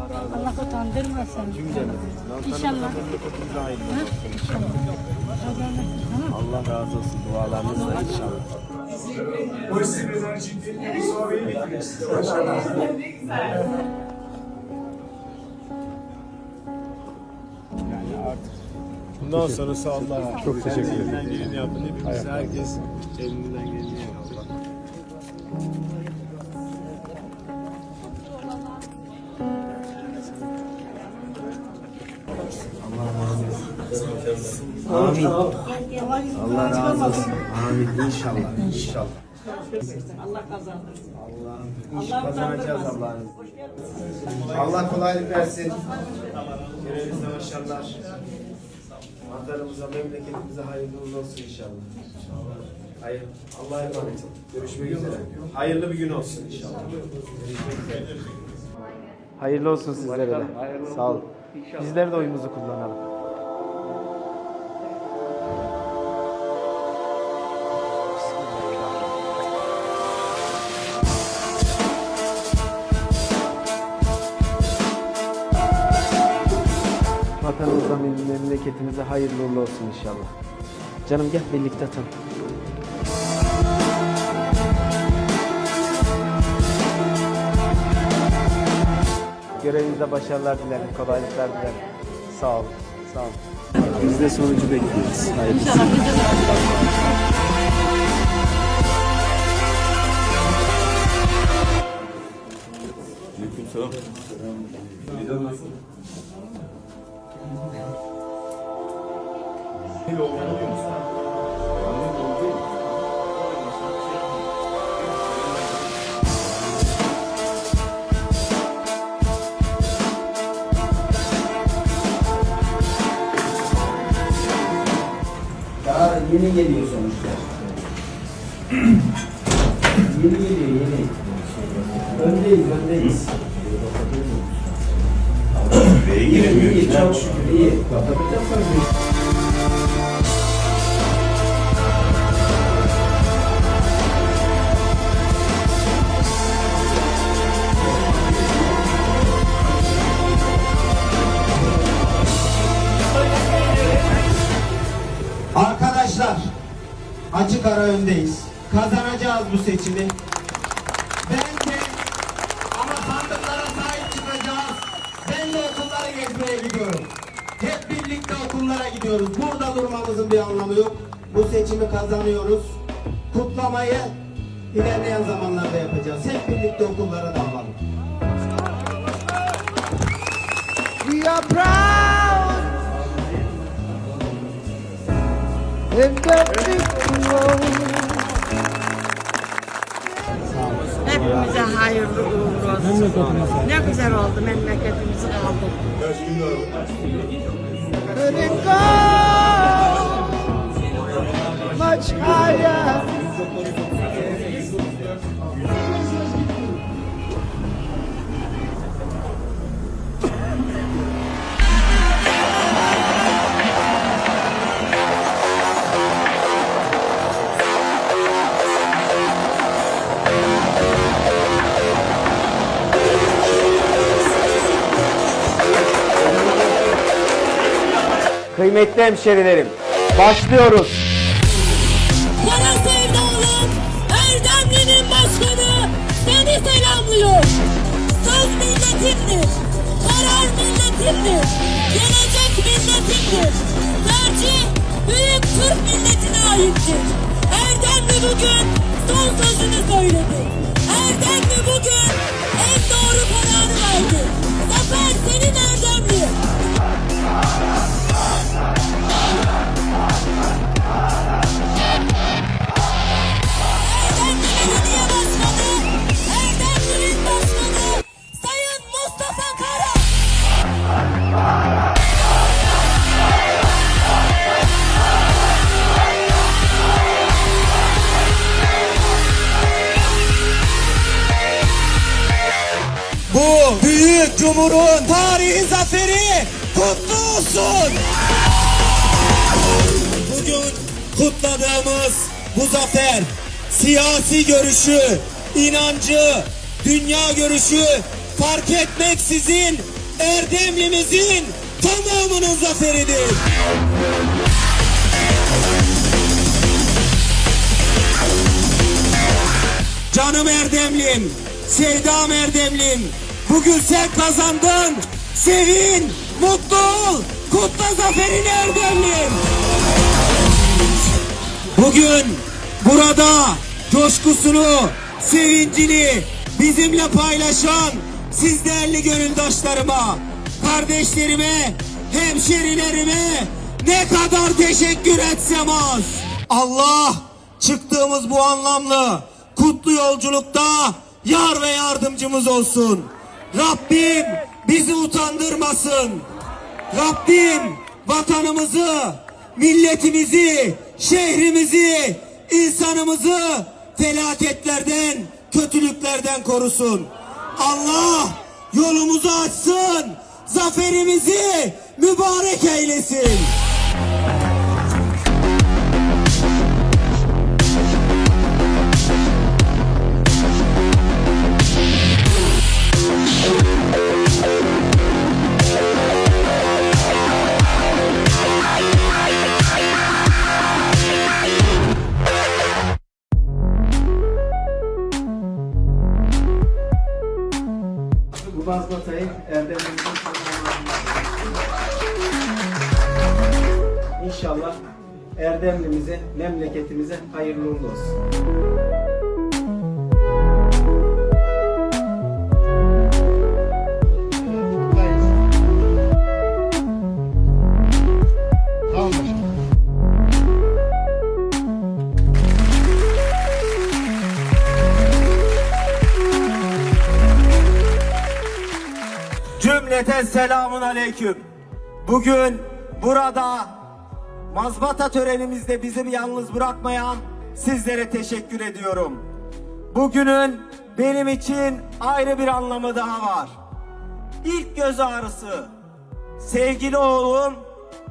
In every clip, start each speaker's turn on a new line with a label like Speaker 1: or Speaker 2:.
Speaker 1: Allah utandırmasın. İnşallah. Ha? İnşallah.
Speaker 2: Allah razı olsun dualarınızla inşallah.
Speaker 3: Pozitif enerji Mustafa Bey'i getiriyoruz. Başkanım.
Speaker 2: Yani artık bundan sonrası Allah'a. Çok teşekkür ederim. Elinden geleni yapın hepimiz. Herkes elinden geleni yapın. Amin. Allah razı olsun. Amin. İnşallah. İnşallah.
Speaker 4: Allah kazandırsın.
Speaker 2: Allah'ım iş kazanacağız Allah'ın. Allah kolaylık versin. Görevinizde başarılar. Vatanımıza, memleketimize hayırlı uğurlu olsun inşallah. Hayır. Allah'a emanet olun. Görüşmek üzere. Hayırlı bir gün olsun inşallah. Görüşmek üzere. Hayırlı olsun sizlere de. Sağ olun. Bizler de oyumuzu kullanalım. Vatanımıza, memleketimize hayırlı uğurlu olsun inşallah. Canım gel birlikte atalım. Görevinizde başarılar dilerim, kolaylıklar dilerim. Sağ olun, sağ olun. Biz de sonucu bekliyoruz. Hayırlısı.
Speaker 5: Daha yeni geliyor sonuçlar. yeni geliyor yeni. Öndeyiz öndeyiz. iyi, iyi, çok şükür iyi.
Speaker 6: Arkadaşlar açık ara öndeyiz. Kazanacağız bu seçimi. Bence ama sandıklara sahip çıkacağız. Ben de okulları gezmeye gidiyorum. Hep birlikte okullara gidiyoruz. Burada durmamızın bir anlamı yok. Bu seçimi kazanıyoruz. Kutlamayı ilerleyen zamanlarda yapacağız. Hep birlikte okullara dağılalım.
Speaker 7: We are proud in the victory.
Speaker 4: Hepimize hayırlı uğurlu olsun. Ne güzel oldu memleketimizi aldık.
Speaker 7: Could it go much higher?
Speaker 2: Kıymetli hemşerilerim, başlıyoruz.
Speaker 8: Para sevdalı Erdemli'nin başkanı seni selamlıyor. Söz milletindir, karar milletindir, gelecek milletindir. Tercih büyük Türk milletine aittir. Erdemli bugün son sözünü söyledi. Erdemli bugün
Speaker 6: cumhurun tarihi zaferi kutlu olsun. Bugün kutladığımız bu zafer siyasi görüşü, inancı, dünya görüşü fark etmeksizin Erdemlimizin tamamının zaferidir. Canım Erdemlim, sevdam Erdemlim. Bugün sen kazandın. Sevin, mutlu ol. Kutla zaferini Erdemlim. Bugün burada coşkusunu, sevincini bizimle paylaşan siz değerli gönüldaşlarıma, kardeşlerime, hemşerilerime ne kadar teşekkür etsem az. Allah çıktığımız bu anlamlı kutlu yolculukta yar ve yardımcımız olsun. Rabbim bizi utandırmasın. Rabbim vatanımızı, milletimizi, şehrimizi, insanımızı felaketlerden, kötülüklerden korusun. Allah yolumuzu açsın, zaferimizi mübarek eylesin.
Speaker 2: Erdem'imizin İnşallah Erdemlimize, memleketimize hayırlı uğurlu olsun.
Speaker 6: Cümleten selamun aleyküm. Bugün burada mazbata törenimizde bizi yalnız bırakmayan sizlere teşekkür ediyorum. Bugünün benim için ayrı bir anlamı daha var. İlk göz ağrısı. Sevgili oğlum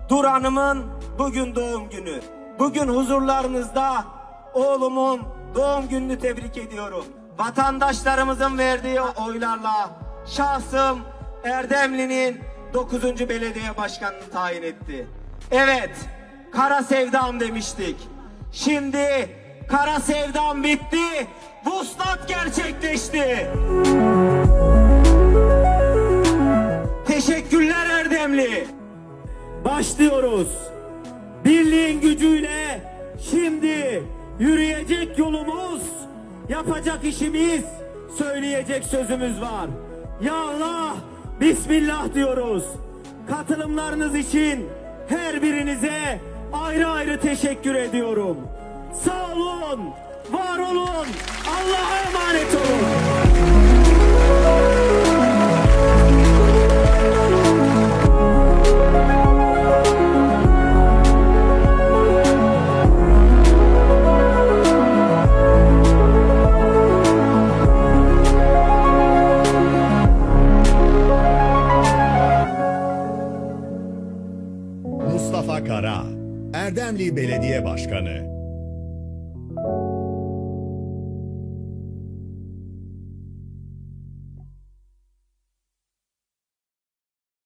Speaker 6: Duran'ımın bugün doğum günü. Bugün huzurlarınızda oğlumun doğum gününü tebrik ediyorum. Vatandaşlarımızın verdiği oylarla şahsım Erdemli'nin 9. belediye başkanını tayin etti. Evet, kara sevdam demiştik. Şimdi kara sevdam bitti, vuslat gerçekleşti. Teşekkürler Erdemli. Başlıyoruz. Birliğin gücüyle şimdi yürüyecek yolumuz, yapacak işimiz, söyleyecek sözümüz var. Ya Allah, Bismillah diyoruz. Katılımlarınız için her birinize ayrı ayrı teşekkür ediyorum. Sağ olun, var olun, Allah'a emanet olun.
Speaker 9: Erdemli Belediye Başkanı